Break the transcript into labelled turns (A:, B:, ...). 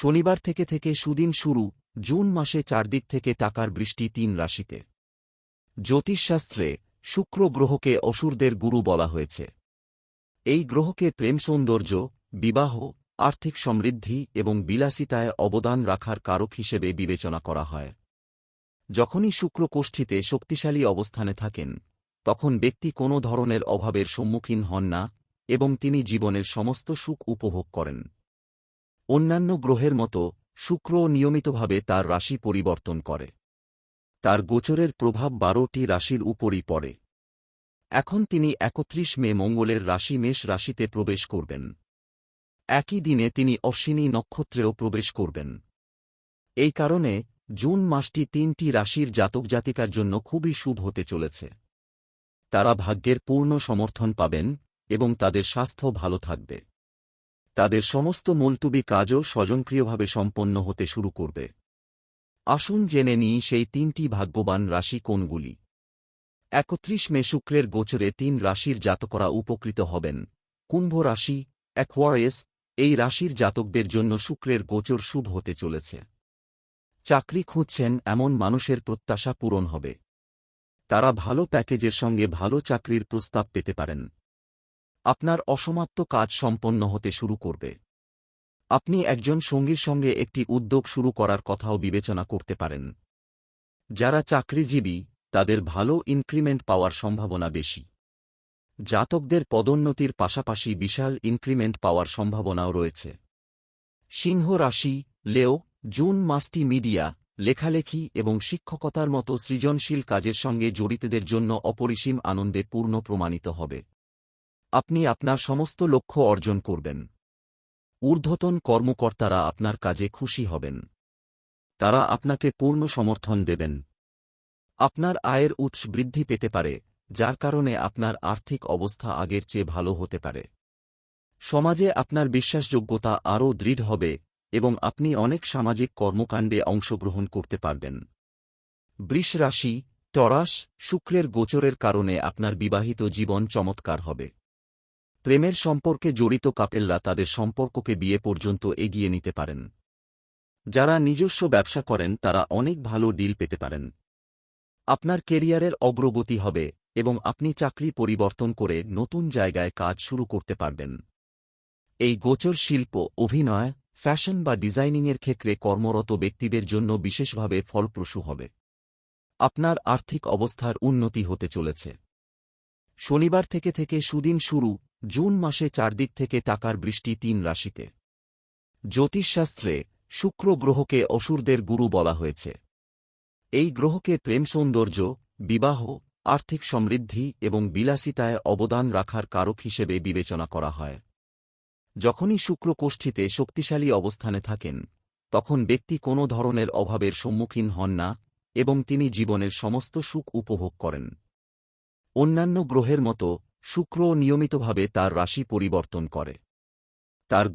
A: শনিবার থেকে থেকে সুদিন শুরু, জুন মাসে চারদিক থেকে টাকার বৃষ্টি তিন রাশিতে। জ্যোতিষশাস্ত্রে শুক্র গ্রহকে অসুরদের গুরু বলা হয়েছে। এই গ্রহকে প্রেম সৌন্দর্য, বিবাহ, আর্থিক সমৃদ্ধি এবং বিলাসিতায় অবদান রাখার কারক হিসেবে বিবেচনা করা হয়। যখনই শুক্র কোষ্ঠীতে শক্তিশালী অবস্থানে থাকেন, তখন ব্যক্তি কোনো ধরনের অভাবের সম্মুখীন হন না এবং তিনি জীবনের সমস্ত সুখ উপভোগ করেন। অন্যান্য গ্রহের মতো শুক্র নিয়মিতভাবে তার রাশি পরিবর্তন করে। তার গোচরের প্রভাব বারোটি রাশির উপরই পড়ে। এখন তিনি একত্রিশ মে মঙ্গলের রাশি মেষ রাশিতে প্রবেশ করবেন। একই দিনে তিনি অশ্বিনী নক্ষত্রেও প্রবেশ করবেন। এই কারণে জুন মাসটি তিনটি রাশির জাতক জাতিকার জন্য খুবই শুভ হতে চলেছে। তারা ভাগ্যের পূর্ণ সমর্থন পাবেন এবং তাদের স্বাস্থ্য ভালো থাকবে। তাদের সমস্ত মুলতুবি কাজও স্বজনক্রিয়ভাবে সম্পন্ন হতে শুরু করবে। আসুন জেনে নিই সেই তিনটি ভাগ্যবান রাশি কোনগুলি। একত্রিশ মে শুক্রের গোচরে তিন রাশির জাতকরা উপকৃত হবেন। কুম্ভ রাশি অ্যাকোয়ারেস এই রাশির জাতকদের জন্য শুক্রের গোচর শুভ হতে চলেছে। চাকরি খুঁজছেন এমন মানুষের প্রত্যাশা পূরণ হবে। তারা ভালো প্যাকেজের সঙ্গে ভালো চাকরির প্রস্তাব পেতে পারেন। আপনার অসমাপ্ত কাজ সম্পন্ন হতে শুরু করবে। আপনি একজন সঙ্গীর সঙ্গে একটি উদ্যোগ শুরু করার কথাও বিবেচনা করতে পারেন। যারা চাকরিজীবী, তাদের ভালো ইনক্রিমেন্ট পাওয়ার সম্ভাবনা বেশি। জাতকদের পদোন্নতির পাশাপাশি বিশাল ইনক্রিমেন্ট পাওয়ার সম্ভাবনাও রয়েছে। সিংহ রাশি, লেও, জুন মাসটি মিডিয়া, লেখালেখি এবং শিক্ষকতার মতো সৃজনশীল কাজের সঙ্গে জড়িতদের জন্য অপরিসীম আনন্দে পূর্ণ প্রমাণিত হবে। আপনি আপনার সমস্ত লক্ষ্য অর্জন করবেন। ঊর্ধ্বতন কর্মকর্তারা আপনার কাজে খুশি হবেন। তারা আপনাকে পূর্ণ সমর্থন দেবেন। আপনার আয়ের উৎস বৃদ্ধি পেতে পারে, যার কারণে আপনার আর্থিক অবস্থা আগের চেয়ে ভালো হতে পারে। সমাজে আপনার বিশ্বাসযোগ্যতা আরও দৃঢ় হবে এবং আপনি অনেক সামাজিক কর্মকাণ্ডে অংশগ্রহণ করতে পারবেন। বৃষ রাশি, টরাস, শুক্রের গোচরের কারণে আপনার বিবাহিত জীবন চমৎকার হবে। প্রেমের সম্পর্কে জড়িত কাপেলরা তাদের সম্পর্ককে বিয়ে পর্যন্ত এগিয়ে নিতে পারেন। যারা নিজস্ব ব্যবসা করেন, তারা অনেক ভালো ডিল পেতে পারেন। আপনার কেরিয়ারের অগ্রগতি হবে এবং আপনি চাকরি পরিবর্তন করে নতুন জায়গায় কাজ শুরু করতে পারবেন। এই গোচর শিল্প, অভিনয়, ফ্যাশন বা ডিজাইনিংয়ের ক্ষেত্রে কর্মরত ব্যক্তিদের জন্য বিশেষভাবে ফলপ্রসূ হবে। আপনার আর্থিক অবস্থার উন্নতি হতে চলেছে। শনিবার থেকে থেকে সুদিন শুরু জুন মাসে চারদিক থেকে টাকার বৃষ্টি তিন রাশিতে। জ্যোতিষশাস্ত্রে শুক্র গ্রহকে অসুরদের গুরু বলা হয়েছে। এই গ্রহকে প্রেম সৌন্দর্য, বিবাহ, আর্থিক সমৃদ্ধি এবং বিলাসিতায় অবদান রাখার কারক হিসেবে বিবেচনা করা হয়। যখনই শুক্র কোষ্ঠীতে শক্তিশালী অবস্থানে থাকেন, তখন ব্যক্তি কোনো ধরনের অভাবের সম্মুখীন হন না এবং তিনি জীবনের সমস্ত সুখ উপভোগ করেন। অন্যান্য গ্রহের মতো শুক্র নিয়মিতভাবে তার রাশি পরিবর্তন করে। তার